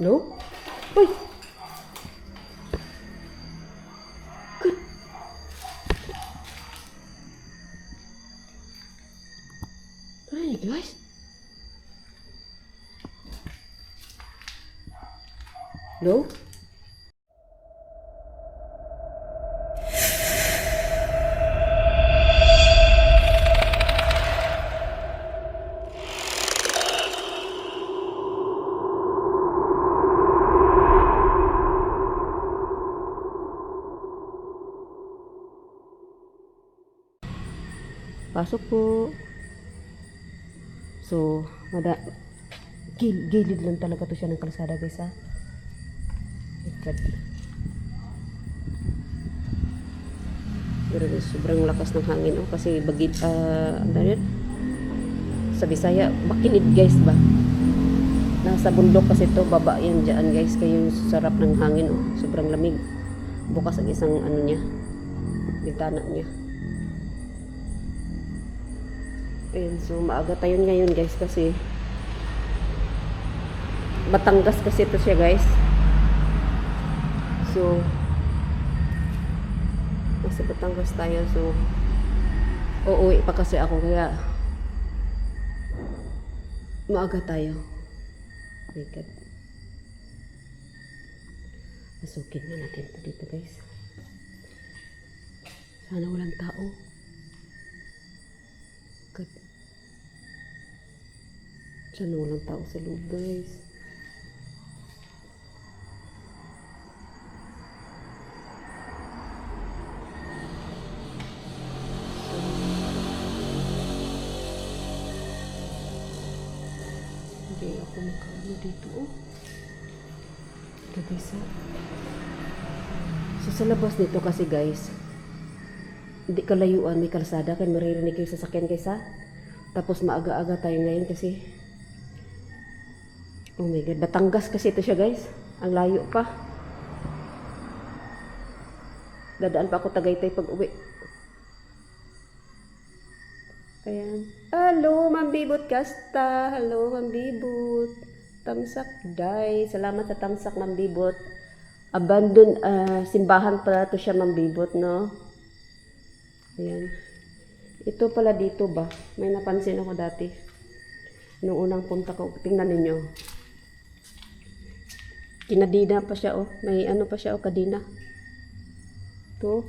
No? Uy! Pasok po. So, mada gil gilid lang talaga to siya ng kalsada guys ha. Ikad. Pero sobrang lakas ng hangin oh kasi bagid ah ano yun? Sa Bisaya, bakinid guys ba? Nasa bundok kasi to baba yan dyan guys yung sarap ng hangin oh sobrang lamig. Bukas ang isang ano niya, bintana niya. Ayun, so maaga tayo ngayon guys kasi Batangas kasi ito siya guys. So nasa Batangas tayo so uuwi pa kasi ako kaya maaga tayo. My God. Masukin na natin ito dito guys. Sana walang tao. Sana walang tao sa loob, guys. Hindi ako makaano dito, oh. Ha? So, sa labas nito kasi, guys, hindi kalayuan, may kalsada, kaya maririnig kayo sasakyan guys ha. Tapos maaga-aga tayo ngayon kasi, oh my god, Batangas kasi ito siya guys. Ang layo pa. Dadaan pa ako Tagaytay pag uwi. Ayan. Hello, Ma'am Bibot Kasta. Hello, Ma'am Bibot. Tamsak Day. Salamat sa Tamsak, Ma'am Bibot. Abandon, ah, simbahan pala to siya, Ma'am Bibot, no? Ayan. Ito pala dito ba? May napansin ako dati. Nung unang punta ko. Tingnan ninyo. Kinadina pa siya, oh. May ano pa siya, oh, kadina. Ito.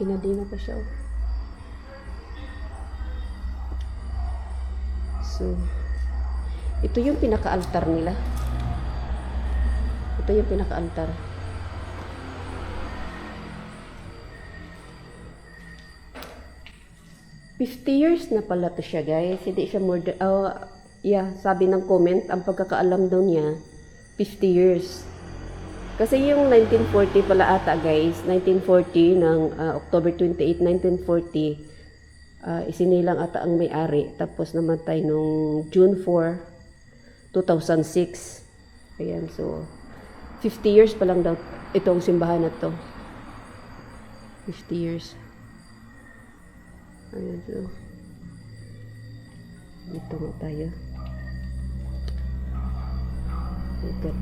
Kinadina pa siya, oh. So, ito yung pinaka-altar nila. Ito yung pinaka-altar. Fifty years na pala to siya, guys. Hindi siya more than, oh, yeah, sabi ng comment, ang pagkakaalam daw niya, 50 years. Kasi yung 1940 pala ata, guys, 1940 ng ah, October 28, 1940, ah, isinilang ata ang may-ari. Tapos namatay nung June 4, 2006. Ayan, so, 50 years pa lang daw itong simbahan na to. 50 years. Ayan, so. Dito nga tayo. God.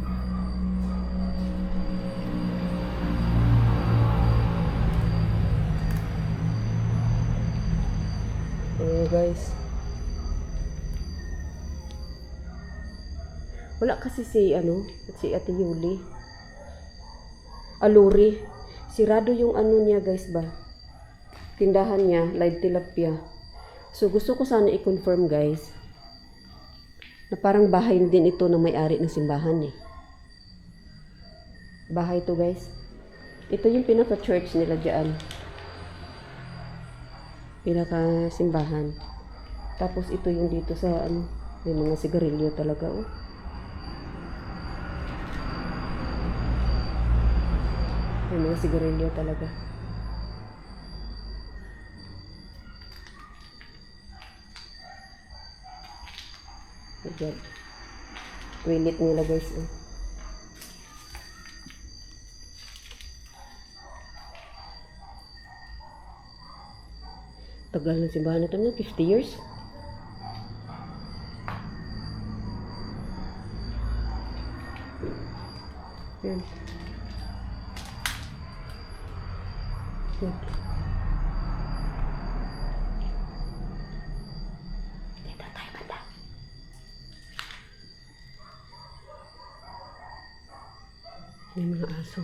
Ayan, guys. Wala kasi si, ano, si Ate Yuli. Aluri. Sirado yung ano niya, guys ba? tindahan niya, live tilapia. So, gusto ko sana i-confirm, guys, na parang bahay din ito ng may-ari ng simbahan, eh. Bahay to, guys. Ito yung pinaka-church nila dyan. Pinaka-simbahan. Tapos, ito yung dito sa, ano, may mga sigarilyo talaga, oh. May mga sigarilyo talaga. Ayan. Toilet nila guys. Eh. Tagal ng simbahan na ito na, 50 years. Ayan. Ayan. Aso.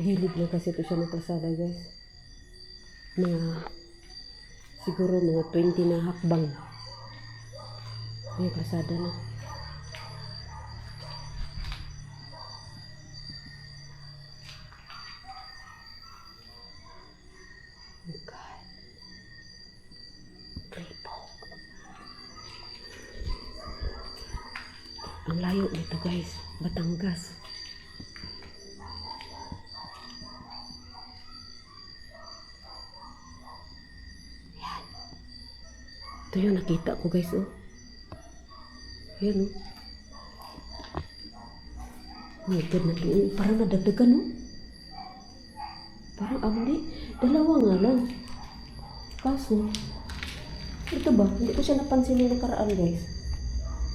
Gilid lang kasi ito siya ng kalsada guys. Mga siguro mga 20 na hakbang. May kalsada na. Yan. Ito yung nakita ko guys oh. Yan oh. Oh my God, nag- parang nadagdagan oh. Parang amli. Dalawa nga lang. Kaso, ito ba? Hindi ko siya napansin yung nakaraan guys.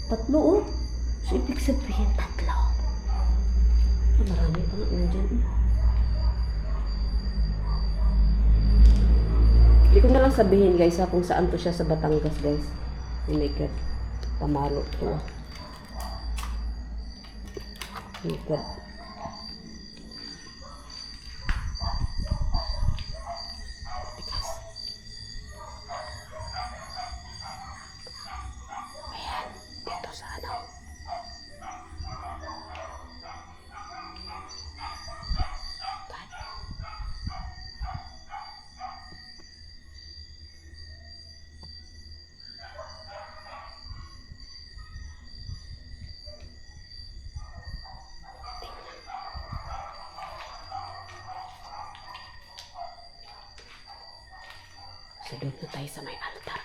Tatlo oh. So, ibig sabihin, tatlo. Marami pa nga nandyan. Hindi ko na lang sabihin guys ha, kung saan to siya sa Batangas guys. Oh my God. Pamalo to. Oh my God. So, doon na tayo sa may altar,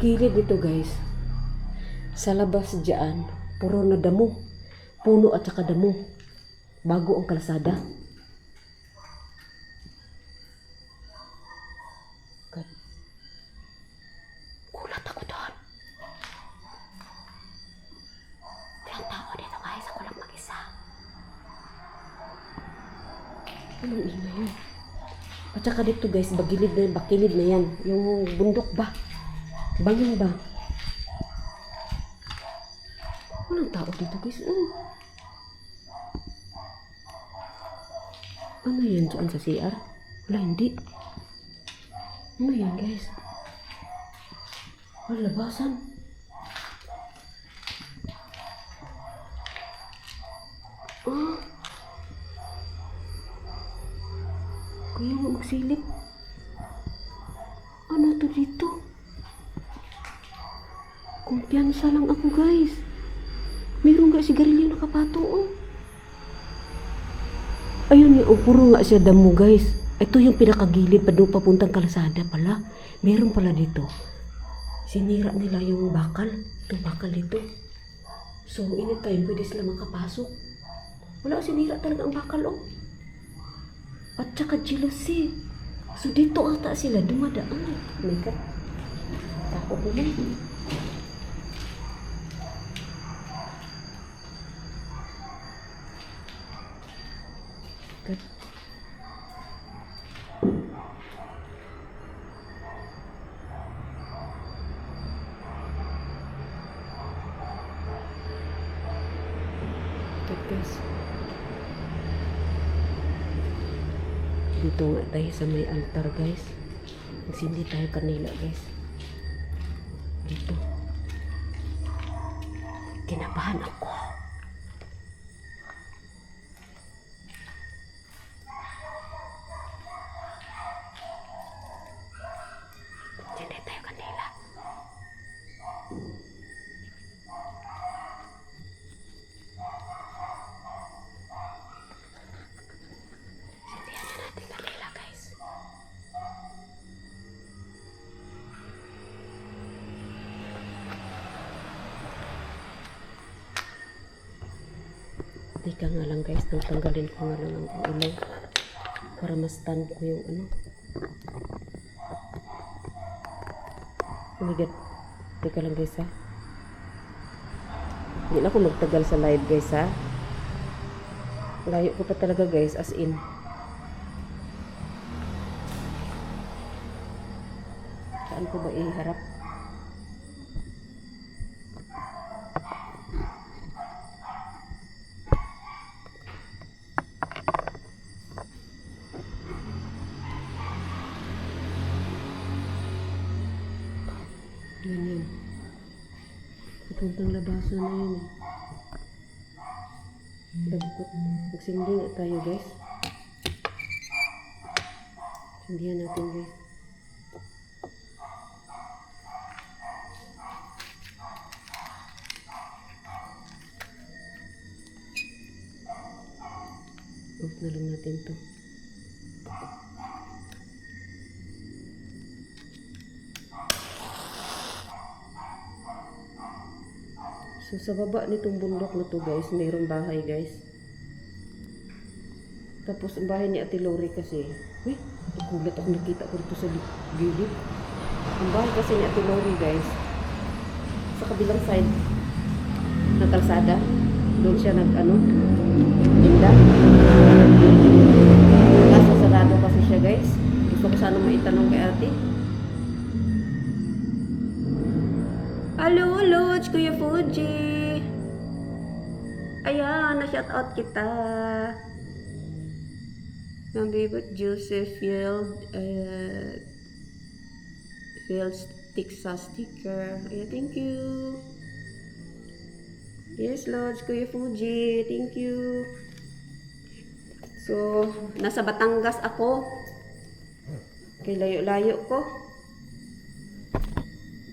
gilid nito guys, sa labas diyan, puro na damo. Puno at saka damo. Bago ang kalsada. God. Gulat ako doon. Walang tao dito guys, ako lang mag-isa. Anong yun? At saka dito guys, bagilid na yan, bakilid na yan. Yung bundok ba? Bangin ba? Walang tao dito guys. Oh. Ano yan dyan sa CR? Wala, hindi. Ano yan guys? Wala, labasan. Ah. Kaya magsilip. Ano to dito? Kumpiyansa lang ako guys. Meron nga sigarilyo nakapato oh. Ayun oh, puro nga siya damo guys. Ito yung pinakagilid pa doon papuntang kalsada pala. Meron pala dito. Sinira nila yung bakal. Itong bakal dito. So, anytime pwede sila makapasok. Wala, sinira talaga ang bakal oh. At saka jealousy. So, dito ata sila dumadaan. Oh my God. Takot naman. getir. Good guys. Dito nga tayo sa may altar guys. Magsindi tayo kanila guys. Teka nga lang guys, tanggalin ko nga lang ang ilaw para ma-stand ko yung ano. Oh my god. Teka lang guys ha. Hindi na ako magtagal sa live guys ha. Layo ko pa talaga guys, as in. Papuntang labasan na yun eh. Dagkot. Magsindi nga tayo guys. Sindihan natin guys. Off na lang natin to. So sa baba nitong bundok na to guys, mayroong bahay guys. Tapos ang bahay ni Ate Lori kasi, uy, nagulat ako nakita ko dito sa li- gilid. Ang bahay kasi ni Ate Lori guys, sa kabilang side ng kalsada, doon siya nag ano, tinda. Kaso sarado kasi siya guys. Gusto ko sana maitanong kay ate. Hello, Lodge, Kuya Fuji. Ayan, na-shout out kita. Favorite Joseph Field, uh, Field Texas sticker. Ayan, thank you. Yes, Lodge, Kuya Fuji. Thank you. So, nasa Batangas ako. Kay layo-layo ko.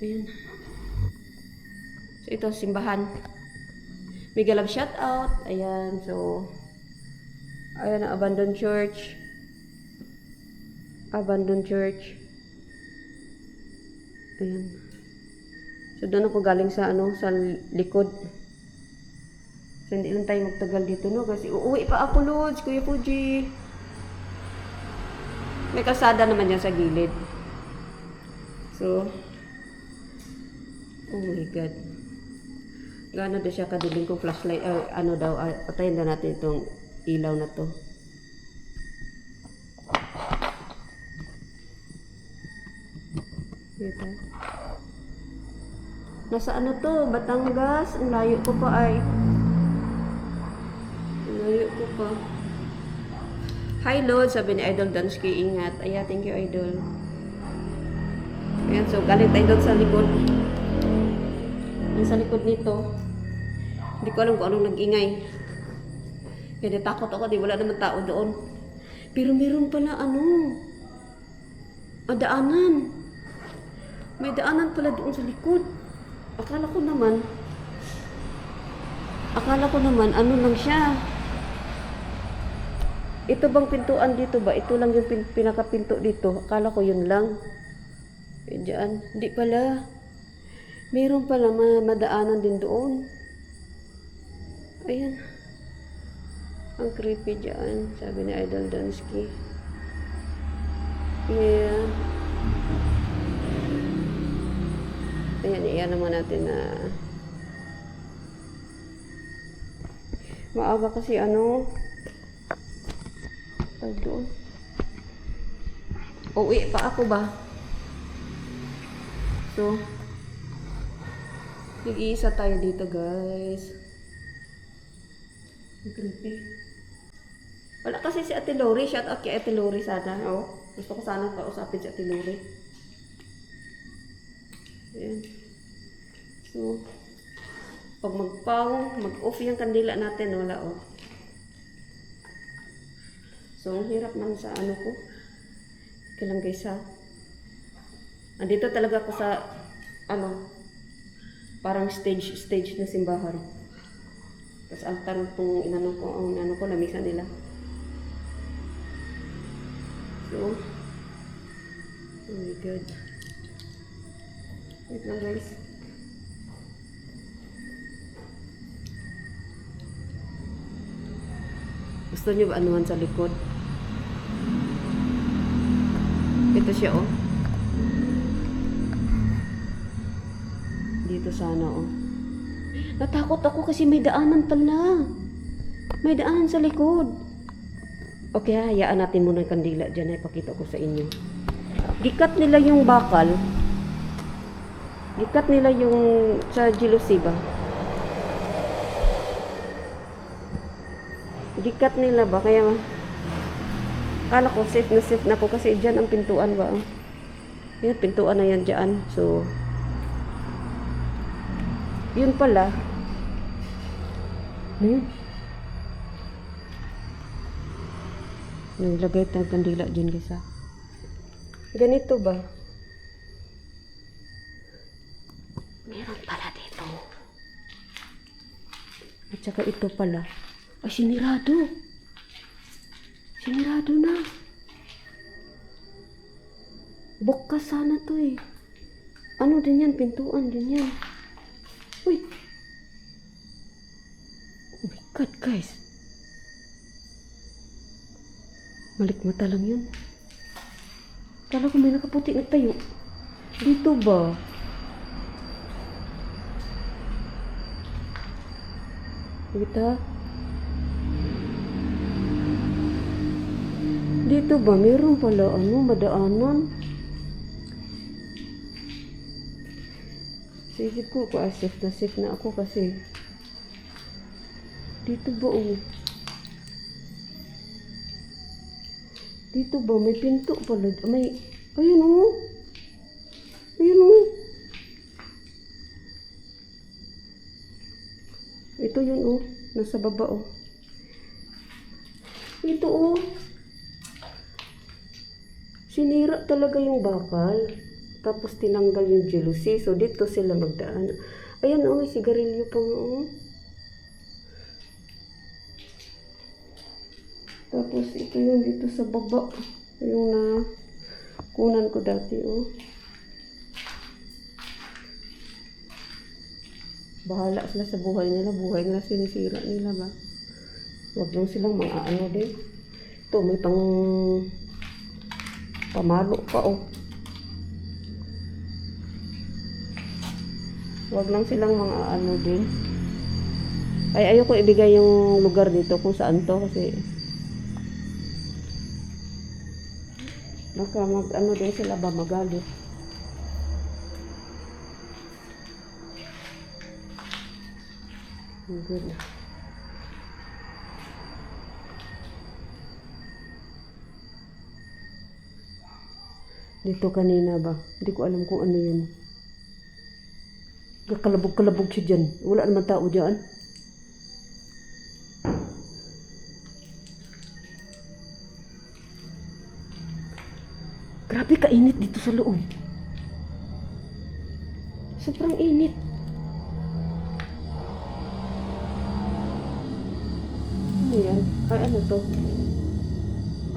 Ayan. So, ito, simbahan. Mega love shout out. Ayan, so, ayan ang abandoned church. Abandoned church. Ayan. So, doon ako galing sa, ano, sa likod. So, hindi lang tayo magtagal dito, no? Kasi uuwi pa ako, Lods, Kuya Fuji. May kalsada naman yan sa gilid. So, oh my God. Gaano daw siya kadilim kung flashlight, ah, ano daw, ah, patayin na natin itong ilaw na to. Kita. Nasa ano to, Batangas, ang layo ko pa ay. Ang layo ko pa. Hi Lord, sabi ni Idol Dansky, ingat. Aya, thank you Idol. Ayan, so galing tayo sa likod. Yung sa likod nito, hindi ko alam kung anong nag-ingay. Kaya natakot ako, di wala naman tao doon. Pero meron pala ano, adaanan. May daanan pala doon sa likod. Akala ko naman, akala ko naman, ano lang siya. Ito bang pintuan dito ba? Ito lang yung pin pinakapinto dito. Akala ko yun lang. Eh, dyan. Hindi pala. Meron pala ma madaanan din doon. Ayan. Ang creepy dyan. Sabi ni Idol Dansky. Yeah. Ayan, iyan naman natin na maaga kasi ano tawag doon uwi pa ako ba so nag-iisa tayo dito guys Creepy. Wala kasi si Ate Lori. Shout out kay Ate Lori sana. Oh, gusto ko sana kausapin si Ate Lori. Ayan. So, pag magpaw, mag-off yung kandila natin, wala oh. So, hirap man sa ano ko. Ika lang guys ha. Andito talaga ako sa, ano, parang stage, stage na simbahan. Tapos altar itong inano ko, ang inano ko, lamisa nila. So, oh my god. Wait lang guys. Gusto niyo ba anuhan sa likod? Ito siya oh. Dito sana oh. Natakot ako kasi may daanan pala. May daanan sa likod. Okay, hayaan natin muna yung kandila dyan. Ay, pakita ko sa inyo. Gikat nila yung bakal. Gikat nila yung sa Jilusiba. Gikat nila ba? Kaya, kala ko safe na safe na po kasi dyan ang pintuan ba? Yan, pintuan na yan dyan. So, yun pala. Ano yun? Nilagay tayong kandila dyan guys ha. Ganito ba? Meron pala dito. At saka ito pala. Ay, sinirado. Sinirado na. Bukas sana to eh. Ano din yan? Pintuan din yan. Malik mata lang yun. Kala ko may nakaputi nagtayo. Dito ba? Kita? Dito ba? Meron pala ano, madaanan. Sa isip ko, ko safe na safe na ako kasi dito ba oh? Dito ba? May pinto pala. May, ayun oh. Ayun oh. Ito yun oh. Nasa baba oh. Ito oh. Sinira talaga yung bakal. Tapos tinanggal yung jealousy. So dito sila magdaan. Ayan oh, may sigarilyo pa nga oh. Tapos ito yung dito sa baba. Yung na kunan ko dati oh. Bahala sila sa buhay nila. Buhay nila sinisira nila ba. Huwag lang silang mga ano din. Ito may pang pamalo pa oh. Huwag lang silang mga ano din. Ay ayoko ibigay yung lugar dito kung saan to kasi Baka mag ano din sila ba magalit. Good. Dito kanina ba? Hindi ko alam kung ano yun. Kalabog-kalabog siya dyan. Wala naman tao dyan. Sa loob. Sobrang init. Ano yan? Ay, ano to?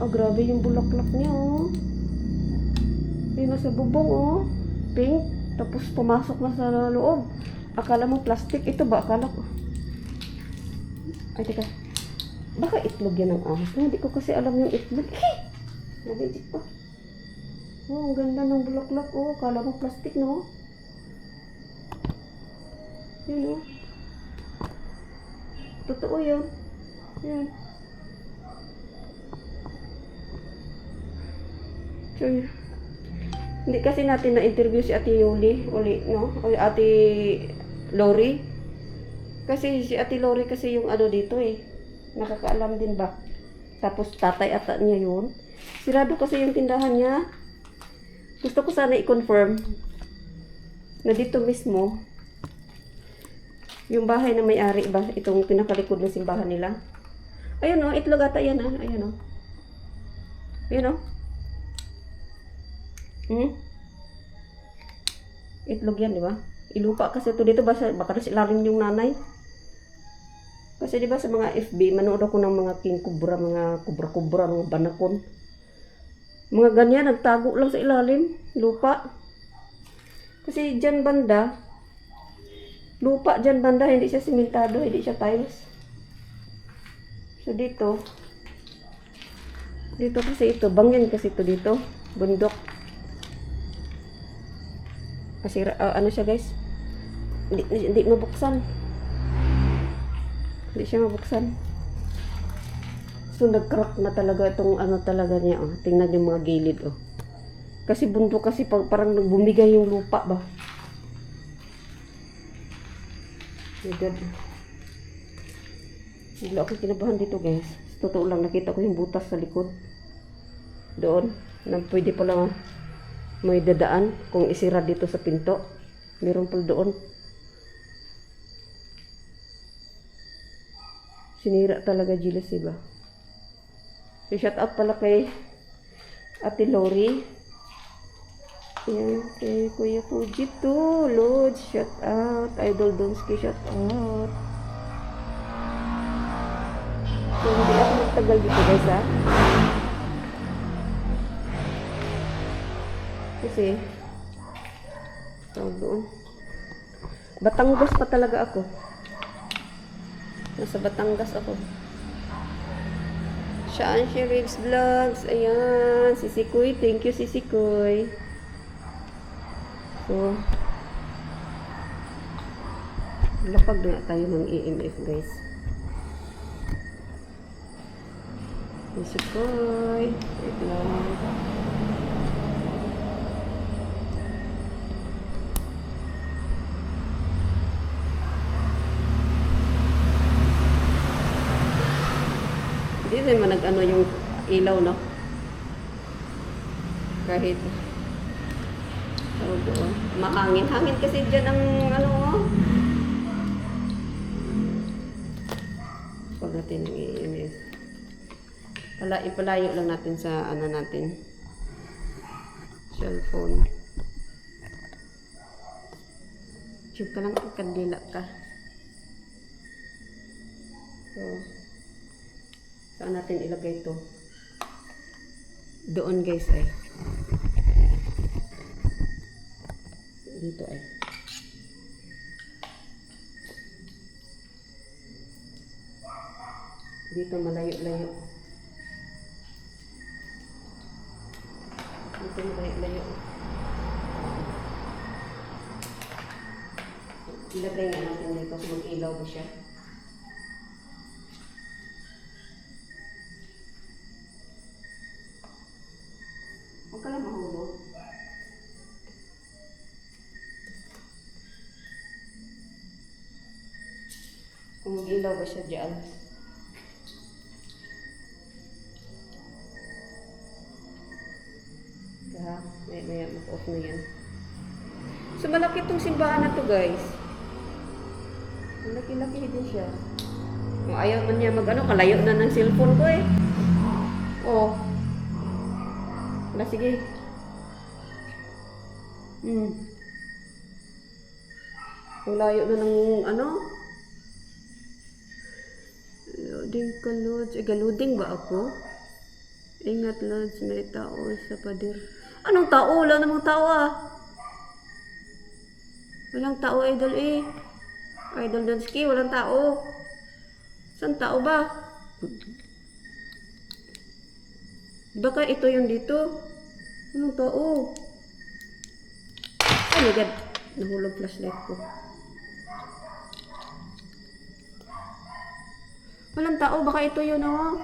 Oh, grabe yung bulaklak niya, oh. Yung nasa bubong, oh. Pink. Tapos pumasok na sa loob. Akala mo plastic. Ito ba? Akala ko. Ay, teka. Baka itlog yan ng ahas. Hindi ko kasi alam yung itlog. Hey! Nabijit pa. Oh, ang ganda ng bulaklak. Oh, akala mo plastic, no? Yun, oh. Totoo yan. Yan. So, hindi kasi natin na-interview si Ate Yuli, uli, no? O Ate Lori. Kasi si Ate Lori kasi yung ano dito eh. Nakakaalam din ba? Tapos tatay ata niya yun. Sirado kasi yung tindahan niya. Gusto ko sana i-confirm na dito mismo yung bahay na may-ari ba? Itong pinakalikod ng simbahan nila. Ayun o, itlog ata yan ah. Ayun o. Ayun o. Hmm? Itlog yan, di ba? Ilupa kasi ito dito ba baka nasa ilalim yung nanay. Kasi di ba sa mga FB, manood ako ng mga king kubra, mga kubra-kubra, mga banakon. Mga ganyan, nagtago lang sa ilalim, lupa. Kasi dyan banda, lupa dyan banda, hindi siya simentado, hindi siya tiles. So dito, dito kasi ito, bangyan kasi ito dito, bundok. Kasi ah, ano siya guys, hindi, hindi mabuksan. Hindi siya mabuksan. So nag-crack na talaga itong ano talaga niya. Oh. Tingnan yung mga gilid. Oh. Kasi bundok kasi pag, parang nagbumigay yung lupa ba. My God. Bigla ako kinabahan dito guys. Totoo lang nakita ko yung butas sa likod. Doon. Na pwede pala may dadaan kung isira dito sa pinto. Meron pala doon. Sinira talaga Giles, diba? Shout out pala kay Ate Lori. Yan, kay Kuya Fujito. Lord, shout out. Idol Donski, shout out. So, hindi ako magtagal dito guys, ha? Kasi, tawag doon. Batanggos pa talaga ako. Nasa Batangas ako. Saan si Ribs Vlogs? Ayan, si Sikoy. Thank you, si Sikoy. So, lapag na tayo ng EMF, guys. Si Sikoy. Wait lang. Rin man nag-ano yung ilaw, no? Kahit tawag doon. Mahangin. Hangin kasi dyan ang ano, oh. Huwag natin i-inis. Pala, ipalayo lang natin sa ano natin. Cellphone. Check ka lang ang kandila ka. So, Saan natin ilagay ito? Doon guys ay. Dito ay. Dito malayo-layo. Dito malayo-layo. Ilagay nga natin dito kung mag-ilaw ba siya. Dyan. Kaya, may may mag-off na yan. So, malaki itong simbahan na to guys. Malaki-laki din siya. Kung ayaw man niya mag-ano, kalayo na ng cellphone ko eh. Oh. Wala, sige. Hmm. Ang layo na ng ano? Loading ka, Lods. Eh, galuding ba ako? Ingat, Lods. May tao sa pader. Anong tao? Wala namang tao ah. Walang tao, Idol eh. Idol Donsky, walang tao. Saan tao ba? Baka ito yung dito. Anong tao? Oh my God. Nahulog flashlight ko. Walang tao. Baka ito yun, oh.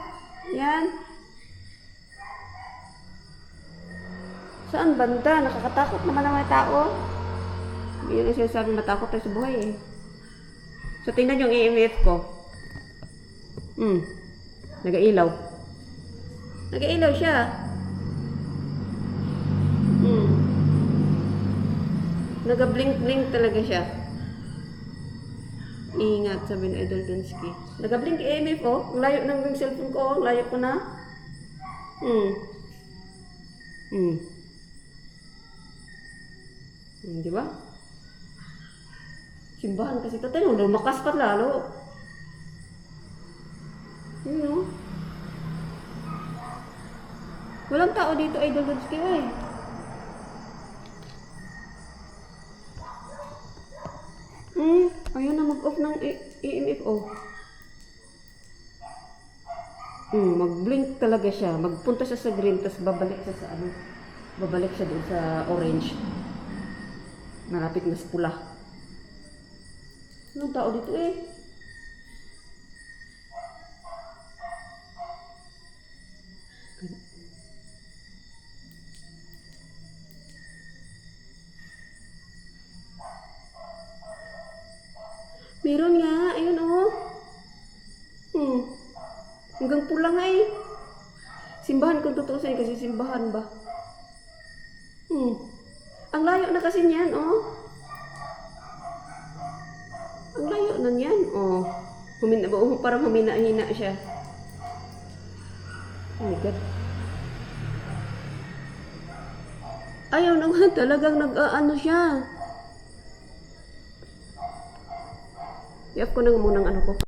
Yan. Saan banda? Nakakatakot naman ang mga tao. Yun ang sinasabi matakot tayo sa buhay eh. So, tingnan yung EMF ko. Hmm. Nagailaw. Nagailaw siya. Hmm. Nagablink-blink talaga siya. Ingat, sabi ni Idol Dunsky. Nagablink EMF oh. Ang layo ng cellphone ko, oh. Layo ko na. Hmm. Hmm. Hmm, di ba? Simbahan kasi ito. Tayo, lumakas pa lalo. Yun oh. Walang tao dito, Idol Dunsky, eh. Hmm, ayaw na mag-off ng EMF, oh. Hmm, mag-blink talaga siya. Magpunta siya sa green, tapos babalik siya sa ano. Babalik siya doon sa orange. Malapit na sa pula. Anong tao dito eh? Simbahan ba. Hmm. Ang layo na kasi niyan, oh. Ang layo na niyan, oh. Humina, oh, parang humina-hina siya. Oh my God. Ayaw na nga, talagang nag-ano siya. I-off ko na muna ang ano ko.